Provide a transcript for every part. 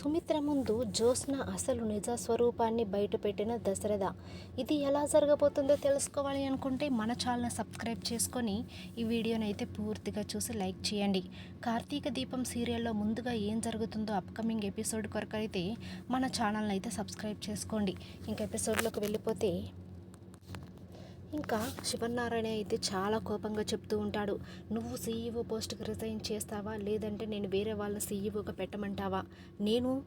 సుమిత్ర ముందు జ్యోత్స్న అసలు నిజ స్వరూపాన్ని బయటపెట్టిన దశరథ. ఇది ఎలా జరగబోతుందో తెలుసుకోవాలి అనుకుంటే మన ఛానల్ సబ్స్క్రైబ్ చేసుకొని ఈ వీడియోని అయితే పూర్తిగా చూసి లైక్ చేయండి. కార్తీక దీపం సీరియల్లో ముందుగా ఏం జరుగుతుందో అప్కమింగ్ ఎపిసోడ్ కొరకు అయితే మన ఛానల్ని అయితే సబ్స్క్రైబ్ చేసుకోండి. ఇంకా ఎపిసోడ్లోకి వెళ్ళిపోతే ఇంకా శివనారాయణ అయితే చాలా కోపంగా చెప్తూ ఉంటాడు. నువ్వు సీఈఓ పోస్ట్కి రిజైన్ చేస్తావా? లేదంటే నేను వేరే వాళ్ళ సీఈఓగా పెట్టమంటావా? నేను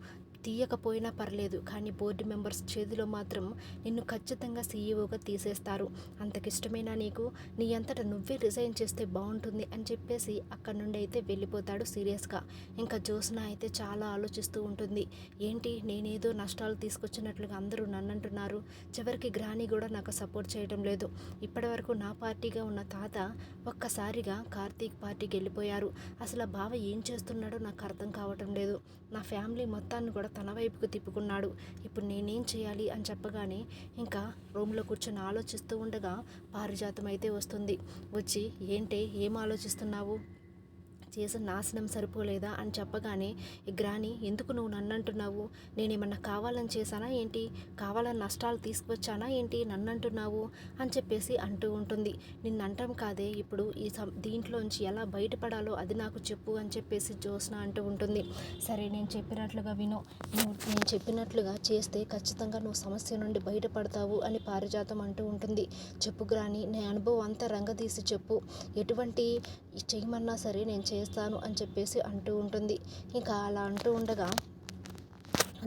తీయకపోయినా పర్లేదు కానీ బోర్డు మెంబర్స్ చేతిలో మాత్రం నిన్ను ఖచ్చితంగా సీఈఓగా తీసేస్తారు. అంతకిష్టమైనా నీకు నీ అంతటా నువ్వే రిజైన్ చేస్తే బాగుంటుంది అని చెప్పేసి అక్కడ నుండి అయితే వెళ్ళిపోతాడు సీరియస్గా. ఇంకా జ్యోత్స్న అయితే చాలా ఆలోచిస్తూ ఉంటుంది. ఏంటి నేనేదో నష్టాలు తీసుకొచ్చినట్లుగా అందరూ నన్ను అంటున్నారు చివరికి గ్రాని కూడా నాకు సపోర్ట్ చేయడం లేదు. ఇప్పటివరకు నా పార్టీగా ఉన్న తాత ఒక్కసారిగా కార్తీక్ పార్టీకి వెళ్ళిపోయారు. అసలు ఆ బావ ఏం చేస్తున్నాడో నాకు అర్థం కావటం లేదు. నా ఫ్యామిలీ మొత్తాన్ని కూడా తన వైపుకు తిప్పుకున్నాడు. ఇప్పుడు నేనేం చేయాలి? అని చెప్పగానే ఇంకా రూమ్లో కూర్చొని ఆలోచిస్తూ ఉండగా పారిజాతం అయితే వస్తుంది. వచ్చి ఏంటే? ఏం ఆలోచిస్తున్నావు? చేసిన నాశనం సరిపోలేదా అని చెప్పగానే ఈ గ్రాని ఎందుకు నువ్వు నన్నంటున్నావు? నేనేమన్నా కావాలని చేశానా ఏంటి? కావాలని నష్టాలు తీసుకొచ్చానా ఏంటి నన్ను అంటున్నావు అని చెప్పేసి అంటూ ఉంటుంది. నిన్ను కాదే ఇప్పుడు ఈ సం దీంట్లోంచి ఎలా బయటపడాలో అది నాకు చెప్పు అని చెప్పేసి జ్యోత్స్న అంటూ ఉంటుంది. సరే నేను చెప్పినట్లుగా విను. నువ్వు నేను చెప్పినట్లుగా చేస్తే ఖచ్చితంగా నువ్వు సమస్య నుండి బయటపడతావు అని పారిజాతం అంటూ ఉంటుంది. చెప్పు గ్రాని నీ అనుభవం అంతా రంగదీసి చెప్పు. ఎటువంటి చేయమన్నా సరే నేను చేస్తాను అని చెప్పేసి అంటూ ఉంటుంది. ఇంకా అలా అంటూ ఉండగా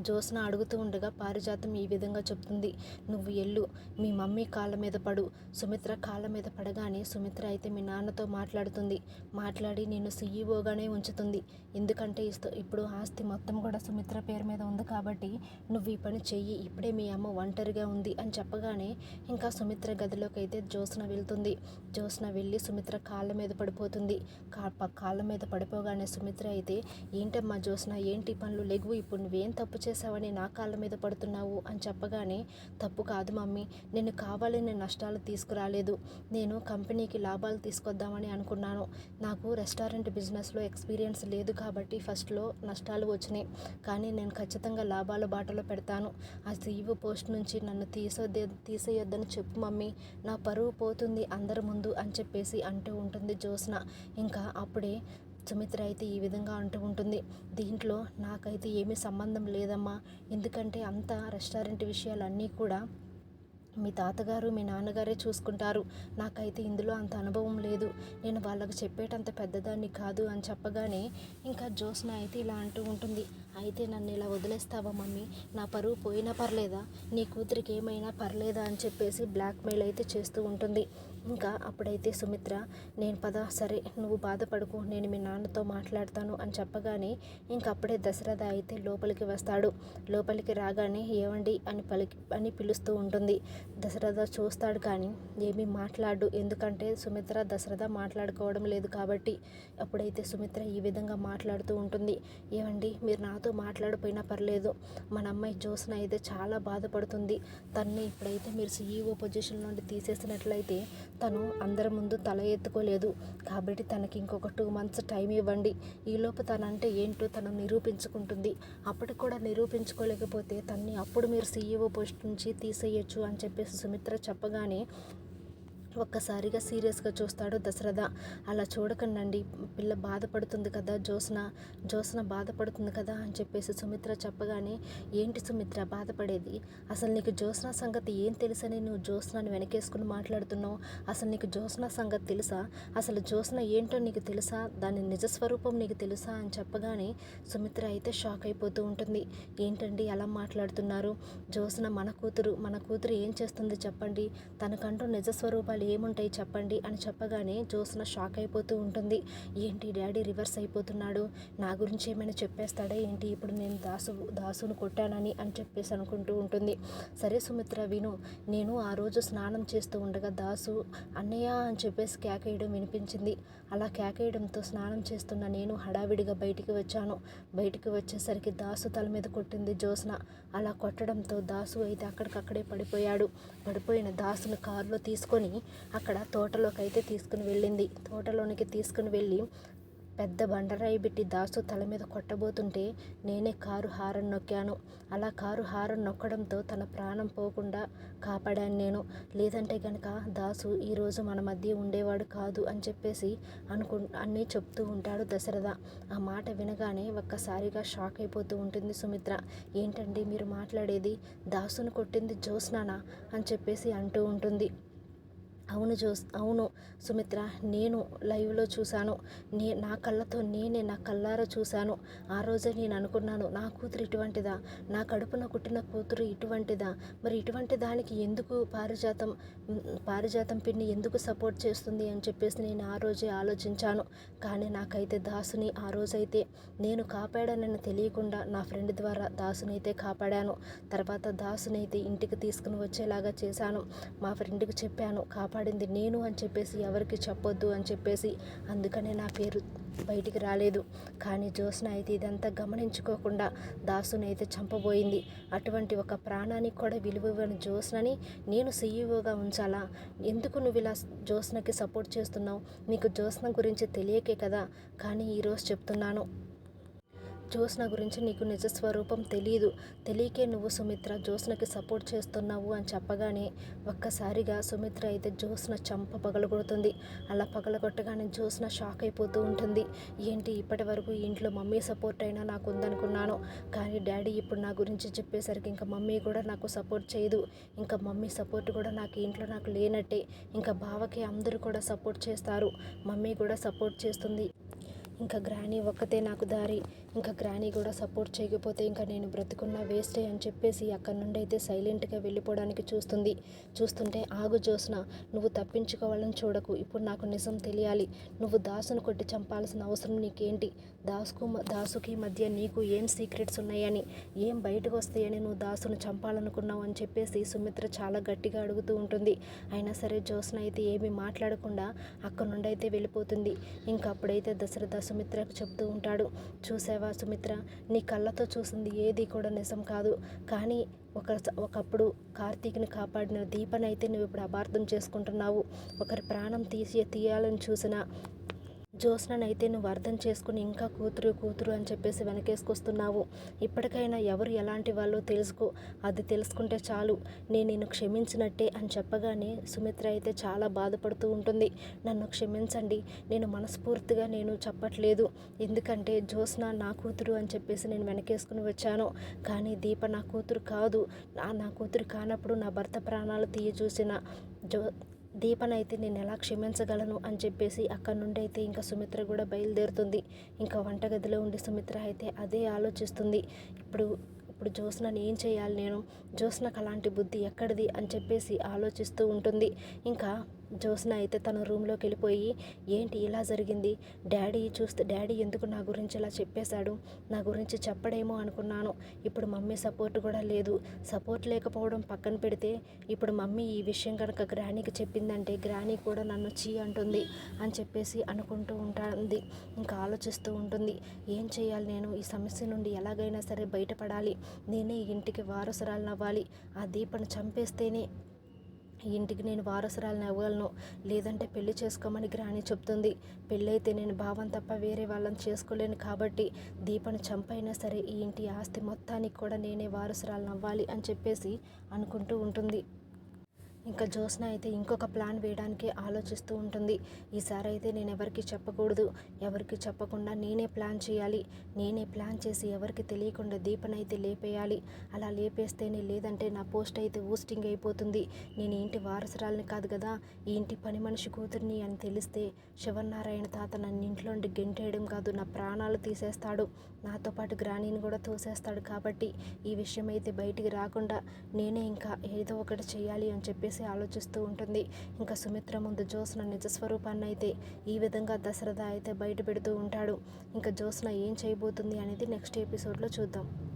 జ్యోత్స్న అడుగుతూ ఉండగా పారిజాతం ఈ విధంగా చెప్తుంది నువ్వు ఎల్లు మీ మమ్మీ కాళ్ళ మీద పడు. సుమిత్ర కాళ్ళ మీద పడగానే సుమిత్ర అయితే మీ నాన్నతో మాట్లాడుతుంది. మాట్లాడి నేను సీఈఓగానే ఉంచుతుంది. ఎందుకంటే ఇస్తూ ఇప్పుడు ఆస్తి మొత్తం కూడా సుమిత్ర పేరు మీద ఉంది కాబట్టి నువ్వు ఈ పని చెయ్యి. ఇప్పుడే మీ అమ్మ ఒంటరిగా ఉంది అని చెప్పగానే ఇంకా సుమిత్ర గదిలోకి అయితే జ్యోత్స్న వెళ్తుంది. జ్యోత్స్న వెళ్ళి సుమిత్ర కాళ్ళ మీద పడిపోతుంది. కా ప- కాళ్ళ మీద పడిపోగానే సుమిత్ర అయితే ఏంటమ్మా జ్యోత్స్న ఏంటి పనులు? లెగువు ఇప్పుడు నువ్వేం తప్పు చేసావని నా కాళ్ళ మీద పడుతున్నావు అని చెప్పగానే తప్పు కాదు మమ్మీ. నేను కావాలని నష్టాలు తీసుకురాలేదు. నేను కంపెనీకి లాభాలు తీసుకొద్దామని అనుకున్నాను. నాకు రెస్టారెంట్ బిజినెస్లో ఎక్స్పీరియన్స్ లేదు కాబట్టి ఫస్ట్లో నష్టాలు వచ్చినాయి. కానీ నేను ఖచ్చితంగా లాభాల బాటలో పెడతాను. ఆ సీఈఓ పోస్ట్ నుంచి నన్ను తీసేదే తీసేయొద్దని చెప్పు మమ్మీ. నా పరువు పోతుంది అందరి ముందు అని చెప్పేసి అంటూ ఉంటుంది జ్యోత్స్న. ఇంకా అప్పుడే సుమిత్ర అయితే ఈ విధంగా అంటూ ఉంటుంది. దీంట్లో నాకైతే ఏమీ సంబంధం లేదమ్మా. ఎందుకంటే అంత రెస్టారెంట్ విషయాలన్నీ కూడా మీ తాతగారు మీ నాన్నగారే చూసుకుంటారు. నాకైతే ఇందులో అంత అనుభవం లేదు. నేను వాళ్ళకు చెప్పేటంత పెద్దదాన్ని కాదు అని చెప్పగానే ఇంకా జ్యోత్స్న అయితే ఇలా అంటూ ఉంటుంది. అయితే నన్ను ఇలా వదిలేస్తావా మమ్మీ? నా పరువు పోయినా పర్లేదా? నీ కూతురికి ఏమైనా పర్లేదా? అని చెప్పేసి బ్లాక్మెయిల్ అయితే చేస్తూ ఉంటుంది. ఇంకా అప్పుడైతే సుమిత్ర నేను పద సరే నువ్వు బాధపడకు నేను మీ నాన్నతో మాట్లాడతాను అని చెప్పగానే ఇంకా అప్పుడే దశరథ అయితే లోపలికి వస్తాడు. లోపలికి రాగానే ఏవండి? అని పలికి అని పిలుస్తూ ఉంటుంది. దశరథ చూస్తాడు కానీ ఏమీ మాట్లాడు ఎందుకంటే సుమిత్ర దశరథ మాట్లాడుకోవడం లేదు కాబట్టి అప్పుడైతే సుమిత్ర ఈ విధంగా మాట్లాడుతూ ఉంటుంది. ఏవండి మీరు నాతో మాట్లాడిపోయినా పర్లేదు మన అమ్మాయి జ్యోత్స్న అయితే చాలా బాధపడుతుంది. తన్ని ఇప్పుడైతే మీరు సీఈఓ పొజిషన్ నుండి తీసేసినట్లయితే తను అందరి ముందు తల ఎత్తుకోలేదు. కాబట్టి తనకి ఇంకొక టూ మంత్స్ టైం ఇవ్వండి. ఈలోపు తనంటే ఏంటో తను నిరూపించుకుంటుంది. అప్పటికి కూడా నిరూపించుకోలేకపోతే తన్ని అప్పుడు మీరు సీఈఓ పోస్ట్ నుంచి తీసేయచ్చు అని చెప్పేసి సుమిత్ర చెప్పగానే ఒక్కసారిగా సీరియస్గా చూస్తాడు దశరథ. అలా చూడకండి పిల్ల బాధపడుతుంది కదా జ్యోత్స్న జ్యోత్స్న బాధపడుతుంది కదా అని చెప్పేసి సుమిత్ర చెప్పగానే ఏంటి సుమిత్ర బాధపడేది? అసలు నీకు జ్యోత్స్న సంగతి ఏం తెలుసని నువ్వు జ్యోత్స్నాని వెనకేసుకుని మాట్లాడుతున్నావు? అసలు నీకు జ్యోత్స్న సంగతి తెలుసా? అసలు జ్యోత్స్న ఏంటో నీకు తెలుసా? దాని నిజస్వరూపం నీకు తెలుసా? అని చెప్పగానే సుమిత్ర అయితే షాక్ అయిపోతూ ఉంటుంది. ఏంటండి అలా మాట్లాడుతున్నారు? జ్యోత్స్న మన కూతురు మన కూతురు ఏం చేస్తుంది చెప్పండి? తనకంటూ నిజస్వరూపాలు ఏముంటాయి చెప్పండి అని చెప్పగానే జ్యోత్స్న షాక్ అయిపోతూ ఉంటుంది. ఏంటి డాడీ రివర్స్ అయిపోతున్నాడు? నా గురించి ఏమైనా చెప్పేస్తాడా? ఏంటి ఇప్పుడు నేను దాసు దాసును కొట్టానని అని చెప్పేసి అనుకుంటూ ఉంటుంది. సరే సుమిత్ర విను. నేను ఆ రోజు స్నానం చేస్తూ ఉండగా దాసు అన్నయ్య అని చెప్పేసి కేకేయడం వినిపించింది. అలా కేకేయడంతో స్నానం చేస్తున్న నేను హడావిడిగా బయటికి వచ్చాను. బయటికి వచ్చేసరికి దాసు తల మీద కొట్టింది జ్యోత్స్న అలా కొట్టడంతో దాసు అయితే అక్కడికక్కడే పడిపోయాడు. పడిపోయిన దాసును కారులో తీసుకొని అక్కడ తోటలోకి అయితే తీసుకుని వెళ్ళింది. తోటలోనికి తీసుకుని వెళ్ళి పెద్ద బండరాయి పెట్టి దాసు తల మీద కొట్టబోతుంటే నేనే కారు హారన్ నొక్కాను. అలా కారు హారన్ నొక్కడంతో తన ప్రాణం పోకుండా కాపాడాను నేను. లేదంటే కనుక దాసు ఈరోజు మన మధ్య ఉండేవాడు కాదు అని చెప్పేసి అనుకు అన్నీ చెప్తూ ఉంటాడు దశరథ. ఆ మాట వినగానే ఒక్కసారిగా షాక్ అయిపోతూ ఉంటుంది సుమిత్ర. ఏంటండి మీరు మాట్లాడేది? దాసును కొట్టింది జ్యోత్స్నానా అని చెప్పేసి అంటూ ఉంటుంది. అవును జోస్ అవును సుమిత్ర నేను లైవ్లో చూశాను. నే నా కళ్ళతో నేనే నా కళ్ళారా చూశాను. ఆ రోజే నేను అనుకున్నాను నా కూతురు ఇటువంటిదా? నా కడుపున కుట్టిన కూతురు ఇటువంటిదా? మరి ఇటువంటి దానికి ఎందుకు పారిజాతం పారిజాతం పిన్ని ఎందుకు సపోర్ట్ చేస్తుంది అని చెప్పేసి నేను ఆ రోజే ఆలోచించాను. కానీ నాకైతే దాసుని ఆ రోజైతే నేను కాపాడానని తెలియకుండా నా ఫ్రెండ్ ద్వారా దాసునైతే కాపాడాను. తర్వాత దాసునైతే ఇంటికి తీసుకుని వచ్చేలాగా చేశాను. మా ఫ్రెండ్కి చెప్పాను పడింది నేను అని చెప్పేసి ఎవరికి చెప్పొద్దు అని చెప్పేసి అందుకనే నా పేరు బయటికి రాలేదు. కానీ జ్యోత్స్న అయితే ఇదంతా గమనించుకోకుండా దాసుని అయితే చంపబోయింది. అటువంటి ఒక ప్రాణానికి కూడా విలువ ఇవ్వని జ్యోత్స్నని నేను సీఈఓగా ఉంచాలా? ఎందుకు నువ్వు ఇలా జ్యోత్స్నకి సపోర్ట్ చేస్తున్నావు? నీకు జ్యోత్స్న గురించి తెలియకే కదా? కానీ ఈరోజు చెప్తున్నాను. జ్యోత్స్న గురించి నీకు నిజ స్వరూపం తెలియదు తెలియకే నువ్వు సుమిత్ర జ్యోత్స్నకి సపోర్ట్ చేస్తున్నావు అని చెప్పగానే ఒక్కసారిగా సుమిత్ర అయితే జ్యోత్స్న చంప పగలగొడుతుంది. అలా పగలగొట్టగానే జ్యోత్స్న షాక్ అయిపోతూ ఉంటుంది. ఏంటి ఇప్పటి వరకు ఇంట్లో మమ్మీ సపోర్ట్ అయినా నాకు ఉందనుకున్నాను. కానీ డాడీ ఇప్పుడు నా గురించి చెప్పేసరికి ఇంకా మమ్మీ కూడా నాకు సపోర్ట్ చేయదు. ఇంకా మమ్మీ సపోర్ట్ కూడా నాకు ఇంట్లో నాకు లేనట్టే. ఇంకా బావకి అందరూ కూడా సపోర్ట్ చేస్తారు. మమ్మీ కూడా సపోర్ట్ చేస్తుంది. ఇంకా గ్రానీ ఒక్కతే నాకు దారి. ఇంకా గ్రానీ కూడా సపోర్ట్ చేయకపోతే ఇంకా నేను బ్రతుకున్న వేస్టే అని చెప్పేసి అక్కడి నుండి అయితే సైలెంట్గా వెళ్ళిపోవడానికి చూస్తుంది. చూస్తుంటే ఆగు జోస్న నువ్వు తప్పించుకోవాలని చూడకు. ఇప్పుడు నాకు నిజం తెలియాలి. నువ్వు దాసును కొట్టి చంపాల్సిన అవసరం నీకేంటి? దాసుకు దాసుకి మధ్య నీకు ఏం సీక్రెట్స్ ఉన్నాయని ఏం బయటకు వస్తాయని నువ్వు దాసును చంపాలనుకున్నావు అని చెప్పేసి సుమిత్ర చాలా గట్టిగా అడుగుతూ ఉంటుంది. అయినా సరే జోస్న అయితే ఏమీ మాట్లాడకుండా అక్కడ నుండి అయితే వెళ్ళిపోతుంది. ఇంకా అప్పుడైతే దశరథ సుమిత్రకు చెప్తూ ఉంటాడు. చూసావా? సుమిత్ర నీ కళ్ళతో చూసింది ఏది కూడా నిజం కాదు. కానీ ఒక ఒకప్పుడు కార్తీక్ని కాపాడిన దీపనైతే నువ్వు ఇప్పుడు అపార్థం చేసుకుంటున్నావు. ఒకరి ప్రాణం తీసి తీయాలని చూసిన జ్యోత్స్ననైతే నువ్వు అర్థం చేసుకుని ఇంకా కూతురు కూతురు అని చెప్పేసి వెనకేసుకొస్తున్నావు. ఇప్పటికైనా ఎవరు ఎలాంటి వాళ్ళో తెలుసుకో. అది తెలుసుకుంటే చాలు. నేను నిన్ను క్షమించినట్టే అని చెప్పగానే సుమిత్ర అయితే చాలా బాధపడుతూ ఉంటుంది. నన్ను క్షమించండి. నేను మనస్ఫూర్తిగా నేను చెప్పట్లేదు. ఎందుకంటే జ్యోత్స్న నా కూతురు అని చెప్పేసి నేను వెనకేసుకుని వచ్చాను. కానీ దీప నా కూతురు కాదు. నా నా కూతురు కానప్పుడు నా భర్త ప్రాణాలు తీయ చూసిన జో దీపనైతే నేను ఎలా క్షమించగలను అని చెప్పేసి అక్కడి నుండి అయితే ఇంకా సుమిత్ర కూడా బయలుదేరుతుంది. ఇంకా వంటగదిలో ఉండి సుమిత్ర అయితే అదే ఆలోచిస్తుంది. ఇప్పుడు ఇప్పుడు జ్యోత్స్నని ఏం చేయాలి నేను? జ్యోత్స్నకు అలాంటి బుద్ధి ఎక్కడిది అని చెప్పేసి ఆలోచిస్తూ ఉంటుంది. ఇంకా జ్యోత్స్న అయితే తన రూమ్లోకి వెళ్ళిపోయి ఏంటి ఇలా జరిగింది? డాడీ చూస్తే డాడీ ఎందుకు నా గురించి ఇలా చెప్పేశాడు? నా గురించి చెప్పడేమో అనుకున్నాను. ఇప్పుడు మమ్మీ సపోర్ట్ కూడా లేదు. సపోర్ట్ లేకపోవడం పక్కన పెడితే ఇప్పుడు మమ్మీ ఈ విషయం కనుక గ్రానీకి చెప్పిందంటే గ్రానీ కూడా నన్ను చీ అంటుంది అని చెప్పేసి అనుకుంటూ ఉంటుంది. ఇంకా ఆలోచిస్తూ ఉంటుంది. ఏం చేయాలి నేను? ఈ సమస్య నుండి ఎలాగైనా సరే బయటపడాలి. నేనే ఇంటికి వారసురాలు అవ్వాలి ఆ దీపను చంపేస్తేనే ఈ ఇంటికి నేను వారసురాలను అవ్వగలను. లేదంటే పెళ్ళి చేసుకోమని గ్రాని చెప్తుంది. పెళ్ళైతే నేను భావం తప్ప వేరే వాళ్ళని చేసుకోలేను కాబట్టి దీపను చంపైనా సరే ఈ ఇంటి ఆస్తి మొత్తానికి కూడా నేనే వారసురాలను అవ్వాలి అని చెప్పేసి అనుకుంటూ ఉంటుంది. ఇంకా జ్యోత్స్న అయితే ఇంకొక ప్లాన్ వేయడానికి ఆలోచిస్తూ ఉంటుంది. ఈసారి అయితే నేను ఎవరికి చెప్పకూడదు. ఎవరికి చెప్పకుండా నేనే ప్లాన్ చేయాలి. నేనే ప్లాన్ చేసి ఎవరికి తెలియకుండా దీపనైతే లేపేయాలి. అలా లేపేస్తేనే లేదంటే నా పోస్ట్ అయితే ఊస్టింగ్ అయిపోతుంది. నేను ఇంటి వారసురాలని కాదు కదా. ఈ ఇంటి పని మనిషి కూతుర్ని అని తెలిస్తే శివనారాయణ తాత నన్ను ఇంట్లో గెంటేయడం కాదు నా ప్రాణాలు తీసేస్తాడు. నాతో పాటు గ్రానీని కూడా తోసేస్తాడు కాబట్టి ఈ విషయం అయితే బయటికి రాకుండా నేనే ఇంకా ఏదో ఒకటి చేయాలి అని చెప్పేసి ఆలోచిస్తూ ఉంటుంది. ఇంకా సుమిత్ర ముందు జ్యోత్స్న నిజ స్వరూపాన్ని అయితే ఈ విధంగా దశరథ అయితే బయట పెడుతూ ఉంటాడు. ఇంకా జ్యోత్స్న ఏం చేయబోతుంది అనేది నెక్స్ట్ ఎపిసోడ్లో చూద్దాం.